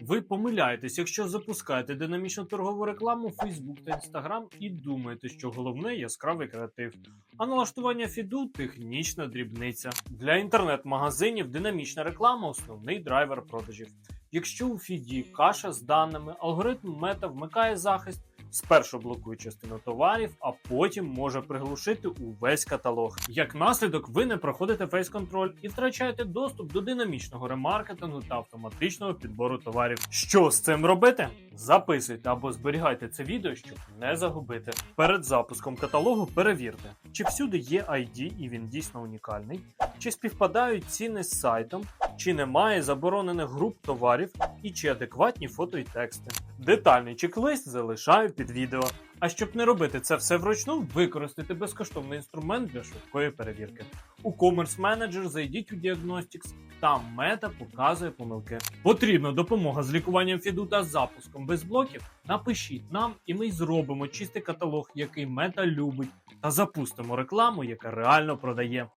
Ви помиляєтесь, якщо запускаєте динамічну торгову рекламу в Facebook та Instagram і думаєте, що головне яскравий креатив. А налаштування фіду технічна дрібниця. Для інтернет-магазинів динамічна реклама основний драйвер продажів. Якщо у фіді каша з даними, алгоритм мета вмикає захист, спершу блокує частину товарів, а потім може приглушити увесь каталог. Як наслідок, ви не проходите фейс-контроль і втрачаєте доступ до динамічного ремаркетингу та автоматичного підбору товарів. Що з цим робити? Записуйте або зберігайте це відео, щоб не загубити. Перед запуском каталогу перевірте, чи всюди є ID і він дійсно унікальний, чи співпадають ціни з сайтом, чи немає заборонених груп товарів і чи адекватні фото і тексти. Детальний чек-лист залишаю під відео. А щоб не робити це все вручну, використайте безкоштовний інструмент для швидкої перевірки. У Commerce Manager зайдіть у Diagnostics, там мета показує помилки. Потрібна допомога з лікуванням фіду та запуском без блоків. Напишіть нам, і ми зробимо чистий каталог, який мета любить, та запустимо рекламу, яка реально продає.